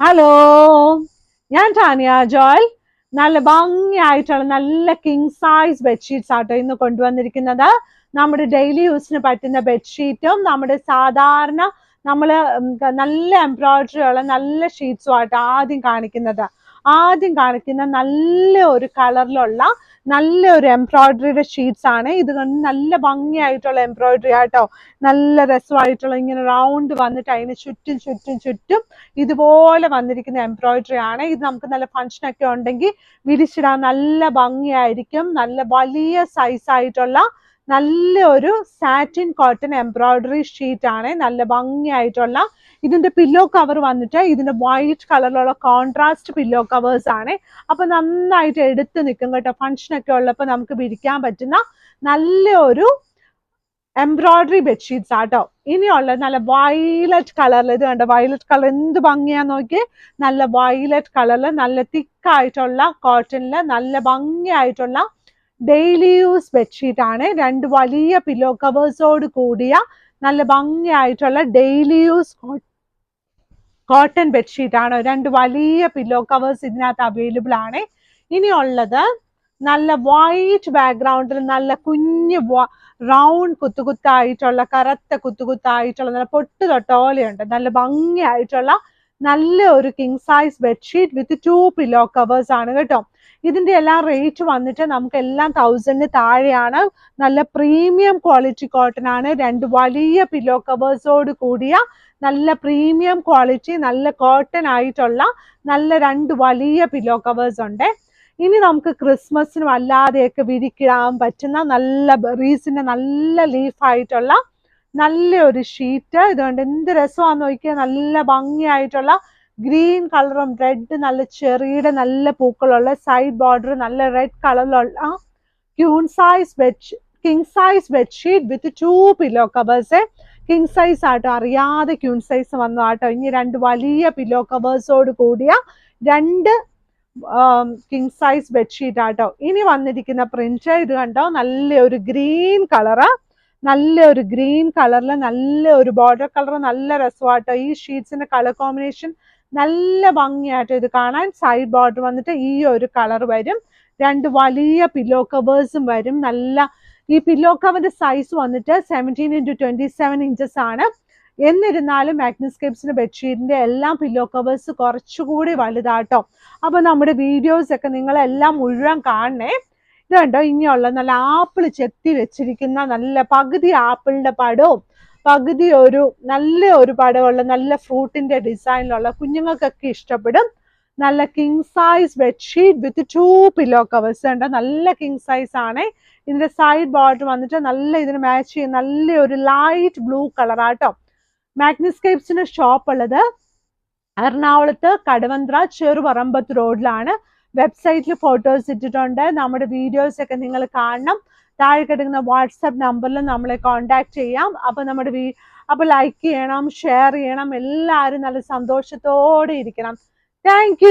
Hello ഞാൻ Tanya Joel. നല്ല ഭംഗിയായിട്ടുള്ള നല്ല കിങ് സൈസ് ബെഡ്ഷീറ്റ്സ് ആട്ടോ ഇന്ന് കൊണ്ടുവന്നിരിക്കുന്നത്. നമ്മുടെ ഡെയിലി യൂസിന് പറ്റുന്ന ബെഡ്ഷീറ്റും നമ്മുടെ സാധാരണ നമ്മൾ നല്ല എംബ്രോയിഡറിയുള്ള നല്ല ഷീറ്റ്സുമായിട്ട് ആദ്യം കാണിക്കുന്നത് ആദ്യം കാണിക്കുന്ന നല്ല ഒരു കളറിലുള്ള നല്ല ഒരു എംബ്രോയിഡറിയുടെ ഷീറ്റ്സ് ആണ് ഇത് നല്ല ഭംഗിയായിട്ടുള്ള എംബ്രോയിഡറി ആട്ടോ. നല്ല രസമായിട്ടുള്ള ഇങ്ങനെ റൗണ്ട് വന്നിട്ട് അതിന് ചുറ്റും ചുറ്റും ചുറ്റും ഇതുപോലെ വന്നിരിക്കുന്ന എംബ്രോയിഡറി ആണ്. ഇത് നമുക്ക് നല്ല ഫംഗ്ഷൻ ഒക്കെ ഉണ്ടെങ്കിൽ വിരിച്ചിടാൻ നല്ല ഭംഗിയായിരിക്കും. നല്ല വലിയ സൈസ് ആയിട്ടുള്ള നല്ല ഒരു സാറ്റിൻ കോട്ടൺ എംബ്രോയിഡറി ഷീറ്റ് ആണ്. നല്ല ഭംഗിയായിട്ടുള്ള. ഇതിന്റെ പില്ലോ കവർ വന്നിട്ട് ഇതിന്റെ വൈറ്റ് കളറിലുള്ള കോൺട്രാസ്റ്റ് പില്ലോ കവേഴ്സ് ആണ്. അപ്പൊ നന്നായിട്ട് എടുത്ത് നിൽക്കും കേട്ടോ. ഫംഗ്ഷൻ ഒക്കെ ഉള്ളപ്പോൾ നമുക്ക് വിരിക്കാൻ പറ്റുന്ന നല്ല ഒരു എംബ്രോയിഡറി ബെഡ്ഷീറ്റ്സ് ആട്ടോ. ഇനിയുള്ള നല്ല വയലറ്റ് കളറിൽ ഇത് കണ്ട? വയലറ്റ് കളർ എന്ത് ഭംഗിയാ നോക്കി നല്ല വയലറ്റ് കളറിൽ നല്ല തിക്കായിട്ടുള്ള കോട്ടണിൽ നല്ല ഭംഗിയായിട്ടുള്ള ഡെയിലി യൂസ് ബെഡ്ഷീറ്റ് ആണ്. രണ്ട് വലിയ പില്ലോ കവേഴ്സോട് കൂടിയ നല്ല ഭംഗിയായിട്ടുള്ള ഡെയിലി യൂസ് കോട്ടൺ ബെഡ്ഷീറ്റ് ആണ്. രണ്ട് വലിയ പില്ലോ കവേഴ്സ് ഇതിനകത്ത് അവൈലബിൾ ആണ്. ഇനിയുള്ളത് നല്ല വൈറ്റ് ബാക്ക്ഗ്രൗണ്ടിൽ നല്ല കുഞ്ഞ് റൗണ്ട് കുത്തുകുത്തായിട്ടുള്ള കറുത്ത കുത്തുകുത്തായിട്ടുള്ള നല്ല പൊട്ട് തൊട്ടോലയുണ്ട്. നല്ല ഭംഗിയായിട്ടുള്ള നല്ല ഒരു king size bedsheet with two pillow covers ആണ് കേട്ടോ. ഇതിന്റെ എല്ലാം റേറ്റ് വന്നിട്ട് നമുക്ക് എല്ലാം തൗസൻഡിന് താഴെയാണ്. നല്ല പ്രീമിയം ക്വാളിറ്റി കോട്ടൺ ആണ്. രണ്ട് വലിയ പില്ലോ കവേഴ്സോട് കൂടിയ നല്ല പ്രീമിയം ക്വാളിറ്റി നല്ല കോട്ടൺ ആയിട്ടുള്ള നല്ല രണ്ട് വലിയ പില്ലോ കവേഴ്സ് ഉണ്ട്. ഇനി നമുക്ക് ക്രിസ്മസിനും അല്ലാതെയൊക്കെ വിരിക്കിടാൻ പറ്റുന്ന നല്ല ബെറീസിന്റെ നല്ല ലീഫായിട്ടുള്ള നല്ല ഒരു ഷീറ്റ് ഇതുകൊണ്ട് എന്ത് രസമാണെന്ന് നോക്കിയാൽ നല്ല ഭംഗിയായിട്ടുള്ള ഗ്രീൻ കളറും റെഡ് നല്ല ചെറിയുടെ നല്ല പൂക്കളുള്ള സൈഡ് ബോർഡർ നല്ല റെഡ് കളറിലുള്ള queen size bed king size bedsheet with two pillow covers king size ആട്ടോ അറിയാതെ ക്യൂൺ സൈസ് വന്നു ആട്ടോ ഇനി രണ്ട് വലിയ പില്ലോ കവേഴ്സോട് കൂടിയ രണ്ട് കിങ് സൈസ് ബെഡ്ഷീറ്റ് ആട്ടോ. ഇനി വന്നിരിക്കുന്ന പ്രിന്റ് ഇത് കണ്ടോ? നല്ല ഒരു ഗ്രീൻ കളറ് നല്ല ഒരു ഗ്രീൻ കളറിൽ നല്ല ഒരു ബോർഡർ കളർ നല്ല രസമാട്ടോ. ഈ ഷീറ്റ്സിന്റെ കളർ കോമ്പിനേഷൻ നല്ല ഭംഗിയായിട്ട് ഇത് കാണാൻ സൈഡ് ബോർഡർ വന്നിട്ട് ഈ ഒരു കളർ വരും. രണ്ട് വലിയ പില്ലോ കവേഴ്സും വരും. നല്ല ഈ പില്ലോ കവറിന്റെ സൈസ് വന്നിട്ട് seventeen into twenty seven inches ആണ്. എന്നിരുന്നാലും മാഗ്നസ്കേപ്സിന്റെ ബെഡ്ഷീറ്റിന്റെ എല്ലാം പില്ലോ കവേഴ്സ് കുറച്ചുകൂടി വലുതാട്ടോ. അപ്പൊ നമ്മുടെ വീഡിയോസ് ഒക്കെ നിങ്ങളെല്ലാം മുഴുവൻ കാണണേ. ഇത് കണ്ടോ ഇനിയുള്ള നല്ല ആപ്പിൾ ചെത്തി വെച്ചിരിക്കുന്ന നല്ല പകുതി ആപ്പിളിന്റെ പടവും പകുതി ഒരു നല്ല ഒരു പടമുള്ള നല്ല ഫ്രൂട്ടിന്റെ ഡിസൈനിലുള്ള കുഞ്ഞുങ്ങൾക്കൊക്കെ ഇഷ്ടപ്പെടും. നല്ല king size bedsheet with two pillow covers ഉണ്ട്. നല്ല കിങ് സൈസ് ആണ്. ഇതിന്റെ സൈഡ് ബോർഡർ വന്നിട്ട് നല്ല ഇതിന് മാച്ച് ചെയ്യുന്ന നല്ല ഒരു ലൈറ്റ് ബ്ലൂ കളറാട്ടോ മാഗ്നിസ്കേപ്സിന്റെ ഷോപ്പ് ഉള്ളത്. എറണാകുളത്ത് കടവന്ത്ര ചെറുപറമ്പത്ത് റോഡിലാണ് വെബ്സൈറ്റിൽ ഫോട്ടോസ് ഇട്ടിട്ടുണ്ട്. നമ്മുടെ വീഡിയോസ് ഒക്കെ നിങ്ങൾ കാണണം. താഴെ കിടക്കുന്ന വാട്സപ്പ് നമ്പറിൽ നമ്മളെ കോണ്ടാക്ട് ചെയ്യാം. അപ്പൊ നമ്മുടെ വീ അപ്പൊ ലൈക്ക് ചെയ്യണം ഷെയർ ചെയ്യണം. എല്ലാവരും നല്ല സന്തോഷത്തോടെ ഇരിക്കണം. താങ്ക്